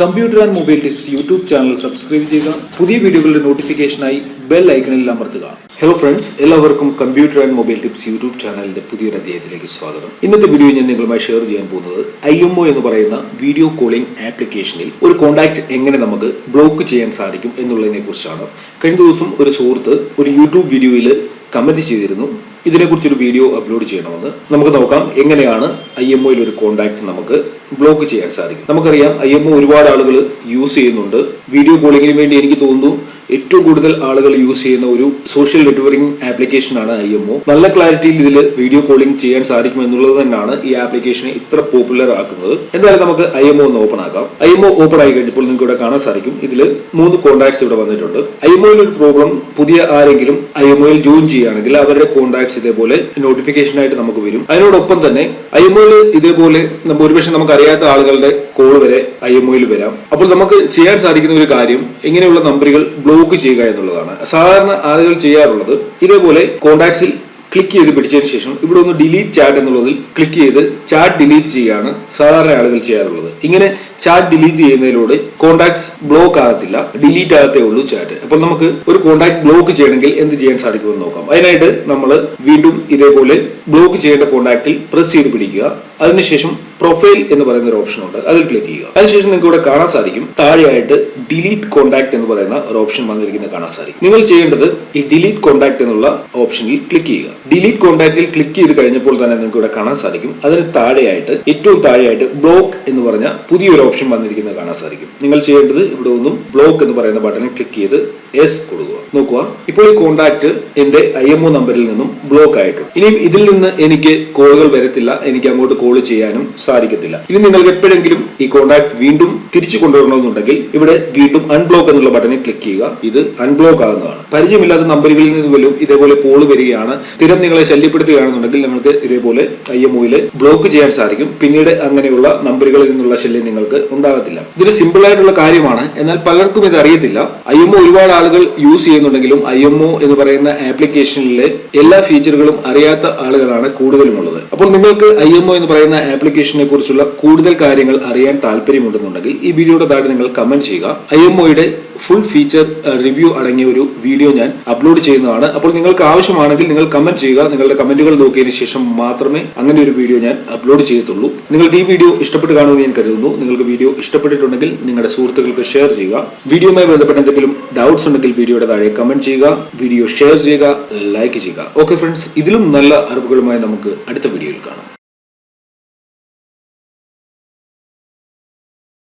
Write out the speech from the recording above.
Computer and mobile tips YouTube channel subscribe ചെയ്യുക. പുതിയ വീഡിയോകളുടെ നോട്ടിഫിക്കേഷനായി ബെൽ ഐക്കണിൽ അമർത്തുക. ഹലോ ഫ്രണ്ട്സ് എല്ലാവർക്കും computer and mobile tips YouTube ചാനലിന്റെ പുതിയൊരു അധ്യായത്തിലേക്ക് സ്വാഗതം. ഇന്നത്തെ വീഡിയോ ഞാൻ നിങ്ങളുമായി ഷെയർ ചെയ്യാൻ പോകുന്നത് ഐ എം ഒ എന്ന് പറയുന്ന വീഡിയോ കോളിംഗ് ആപ്ലിക്കേഷനിൽ ഒരു കോൺടാക്ട് എങ്ങനെ നമുക്ക് ബ്ലോക്ക് ചെയ്യാൻ സാധിക്കും എന്നുള്ളതിനെ കുറിച്ചാണ് കഴിഞ്ഞ ദിവസം ഒരു സുഹൃത്ത് ഒരു യൂട്യൂബ് വീഡിയോയിൽ കമന്റ് ചെയ്തിരുന്നു. ഇതിനെക്കുറിച്ചൊരു വീഡിയോ അപ്ലോഡ് ചെയ്യണമെന്ന് നമുക്ക് നോക്കാം. എങ്ങനെയാണ് ഐ എം ഒയിൽ ഒരു കോൺടാക്ട് നമുക്ക് ബ്ലോക്ക് ചെയ്യാൻ സാധിക്കും? നമുക്കറിയാം ഐ എം ഒ ഒരുപാട് ആളുകൾ യൂസ് ചെയ്യുന്നുണ്ട്. വീഡിയോ കോളിങ്ങിന് വേണ്ടി എനിക്ക് തോന്നുന്നു ഏറ്റവും കൂടുതൽ ആളുകൾ യൂസ് ചെയ്യുന്ന ഒരു സോഷ്യൽ നെറ്റ്വർക്കിംഗ് ആപ്ലിക്കേഷനാണ് ഐ എം ഒ നല്ല ക്ലാരിറ്റിയിൽ ഇതിൽ വീഡിയോ കോളിംഗ് ചെയ്യാൻ സാധിക്കും എന്നുള്ളത് തന്നെയാണ് ഈ ആപ്ലിക്കേഷനെ ഇത്ര പോപ്പുലർ ആക്കുന്നത്. എന്തായാലും നമുക്ക് ഐ എം ഒ ഒന്ന് ഓപ്പൺ ആക്കാം. ഐ എം ഒ ഓപ്പൺ ആയി കഴിഞ്ഞപ്പോൾ നിങ്ങൾക്ക് ഇവിടെ കാണാൻ സാധിക്കും. ഇതിൽ മൂന്ന് കോണ്ടാക്ട്സ് ഇവിടെ വന്നിട്ടുണ്ട്. ഐ എം ഒയിൽ ഒരു പ്രോബ്ലം പുതിയ ആരെങ്കിലും ഐ എം ഒയിൽ ജോയിൻ ചെയ്യുകയാണെങ്കിൽ അവരുടെ കോൺടാക്ട്സ് ഇതേപോലെ നോട്ടിഫിക്കേഷൻ ആയിട്ട് നമുക്ക് വരും. അതിനോടൊപ്പം തന്നെ ഐ എം ഒയിൽ ഇതേപോലെ നമ്മൾ ഒരുപക്ഷെ നമുക്ക് അറിയാത്ത ആളുകളുടെ കോൾ വരെ ഐ എം ഒയിൽ വരാം. അപ്പോൾ നമുക്ക് ചെയ്യാൻ സാധിക്കുന്ന ഒരു കാര്യം ഇങ്ങനെയുള്ള നമ്പറുകൾ ബ്ലോക്ക് ചെയ്യുക എന്നുള്ളതാണ്. സാധാരണ ആളുകൾ ചെയ്യാറുള്ളത് ഇതേപോലെ കോൺടാക്ട്സിൽ ക്ലിക്ക് ചെയ്ത് പിടിച്ചതിന് ശേഷം ഇവിടെ ഒന്ന് ഡിലീറ്റ് ചാറ്റ് എന്നുള്ളതിൽ ക്ലിക്ക് ചെയ്ത് ചാറ്റ് ഡിലീറ്റ് ചെയ്യുകയാണ് സാധാരണ ആളുകൾ ചെയ്യാറുള്ളത്. ഇങ്ങനെ ചാറ്റ് ഡിലീറ്റ് ചെയ്യുന്നതിലൂടെ കോൺടാക്ട്സ് ബ്ലോക്ക് ആകത്തില്ല ഡിലീറ്റ് ആകത്തേ ഉള്ളൂ ചാറ്റ് അപ്പോൾ നമുക്ക് ഒരു കോൺടാക്ട് ബ്ലോക്ക് ചെയ്യണമെങ്കിൽ എന്ത് ചെയ്യാൻ സാധിക്കുമെന്ന് നോക്കാം. അതിനായിട്ട് നമ്മൾ വീണ്ടും ഇതേപോലെ ബ്ലോക്ക് ചെയ്യേണ്ട കോൺടാക്റ്റിൽ പ്രസ് ചെയ്ത് പിടിക്കുക. അതിനുശേഷം പ്രൊഫൈൽ എന്ന് പറയുന്ന ഒരു ഓപ്ഷൻ ഉണ്ട് അതിൽ ക്ലിക്ക് ചെയ്യുക. അതിനുശേഷം നിങ്ങൾക്ക് ഇവിടെ കാണാൻ സാധിക്കും താഴെയായിട്ട് ഡിലീറ്റ് കോൺടാക്ട് എന്ന് പറയുന്ന ഒരു ഓപ്ഷൻ വന്നിരിക്കുന്നത് കാണാൻ സാധിക്കും. നിങ്ങൾ ചെയ്യേണ്ടത് ഈ ഡിലീറ്റ് കോൺടാക്ട് എന്നുള്ള ഓപ്ഷനിൽ ക്ലിക്ക് ചെയ്യുക. ഡിലീറ്റ് കോൺടാക്റ്റിൽ ക്ലിക്ക് ചെയ്ത് കഴിഞ്ഞപ്പോൾ തന്നെ നിങ്ങൾക്ക് ഇവിടെ കാണാൻ സാധിക്കും. അതിന് താഴെയായിട്ട് ഏറ്റവും താഴെയായിട്ട് ബ്ലോക്ക് എന്ന് പറഞ്ഞ പുതിയൊരു ഓപ്ഷൻ വന്നിരിക്കുന്നത് കാണാൻ സാധിക്കും. നിങ്ങൾ ചെയ്യേണ്ടത് ഇവിടെ ഒന്നും ബ്ലോക്ക് എന്ന് പറയുന്ന ബട്ടണിൽ ക്ലിക്ക് ചെയ്ത് എസ് കൊടുക്കുക. നോക്കുക. ഇപ്പോൾ ഈ കോൺടാക്ട് എന്റെ ഐ എം ഒ നമ്പറിൽ നിന്നും ബ്ലോക്ക് ആയിട്ടുണ്ട്. ഇനിയും ഇതിൽ നിന്ന് എനിക്ക് കോളുകൾ വരത്തില്ല. എനിക്ക് അങ്ങോട്ട് കോൾ ചെയ്യാനും സാധിക്കത്തില്ല. ഇനി നിങ്ങൾക്ക് എപ്പോഴെങ്കിലും ഈ കോൺടാക്ട് വീണ്ടും തിരിച്ചു കൊണ്ടുവരണമെന്നുണ്ടെങ്കിൽ ഇവിടെ വീണ്ടും അൺബ്ലോക്ക് എന്നുള്ള ബട്ടണിൽ ക്ലിക്ക് ചെയ്യുക. ഇത് അൺബ്ലോക്ക് ആകുന്നതാണ്. പരിചയമില്ലാത്ത നമ്പറുകളിൽ നിന്ന് പോലും ഇതേപോലെ കോൾ വരികയാണ്. സ്ഥിരം നിങ്ങളെ ശല്യപ്പെടുത്തുകയാണെന്നുണ്ടെങ്കിൽ നിങ്ങൾക്ക് ഇതേപോലെ ഐ എം ഒയിൽ ബ്ലോക്ക് ചെയ്യാൻ സാധിക്കും. പിന്നീട് അങ്ങനെയുള്ള നമ്പറുകളിൽ നിന്നുള്ള ശല്യം നിങ്ങൾക്ക് ഉണ്ടാകത്തില്ല. ഇതൊരു സിമ്പിൾ ആയിട്ടുള്ള കാര്യമാണ്. എന്നാൽ പലർക്കും ഇത് അറിയത്തില്ല. ഐ എം ഒ ഒരുപാട് ആളുകൾ യൂസ് ചെയ്യുന്നുണ്ടെങ്കിലും ഐ എം ഒ എന്ന് പറയുന്ന ആപ്ലിക്കേഷനിലെ എല്ലാ ഫീച്ചറുകളും അറിയാത്ത ആളുകളാണ് കൂടുതലും ഉള്ളത് അപ്പോൾ നിങ്ങൾക്ക് ഐ എം ഒ എന്ന് പറയുന്ന ആപ്ലിക്കേഷനെ കുറിച്ചുള്ള കൂടുതൽ കാര്യങ്ങൾ അറിയാൻ താല്പര്യമുണ്ടെന്നുണ്ടെങ്കിൽ ഈ വീഡിയോയുടെ താഴെ നിങ്ങൾ കമന്റ് ചെയ്യുക. ഐ എം ഒയുടെ ഫുൾ ഫീച്ചർ റിവ്യൂ അടങ്ങിയ ഒരു വീഡിയോ ഞാൻ അപ്ലോഡ് ചെയ്യുന്നതാണ്. അപ്പോൾ നിങ്ങൾക്ക് ആവശ്യമാണെങ്കിൽ നിങ്ങൾ കമന്റ് ചെയ്യുക. നിങ്ങളുടെ കമന്റുകൾ നോക്കിയതിന് ശേഷം മാത്രമേ അങ്ങനെ ഒരു വീഡിയോ ഞാൻ അപ്ലോഡ് ചെയ്യത്തുള്ളൂ. നിങ്ങൾക്ക് ഈ വീഡിയോ ഇഷ്ടപ്പെട്ട് കാണുമെന്ന് ഞാൻ കരുതുന്നു. നിങ്ങൾക്ക് വീഡിയോ ഇഷ്ടപ്പെട്ടിട്ടുണ്ടെങ്കിൽ നിങ്ങളുടെ സുഹൃത്തുക്കൾക്ക് ഷെയർ ചെയ്യുക. വീഡിയോയുമായി ബന്ധപ്പെട്ട എന്തെങ്കിലും ഡൗട്ട്സ് ഉണ്ടെങ്കിൽ വീഡിയോയുടെ താഴെ കമന്റ് ചെയ്യുക. വീഡിയോ ഷെയർ ചെയ്യുക. ലൈക്ക് ചെയ്യുക. ഓക്കെ ഫ്രണ്ട്സ് ഇതിലും നല്ല അറിവുകളുമായി നമുക്ക് അടുത്ത വീഡിയോയിൽ കാണാം.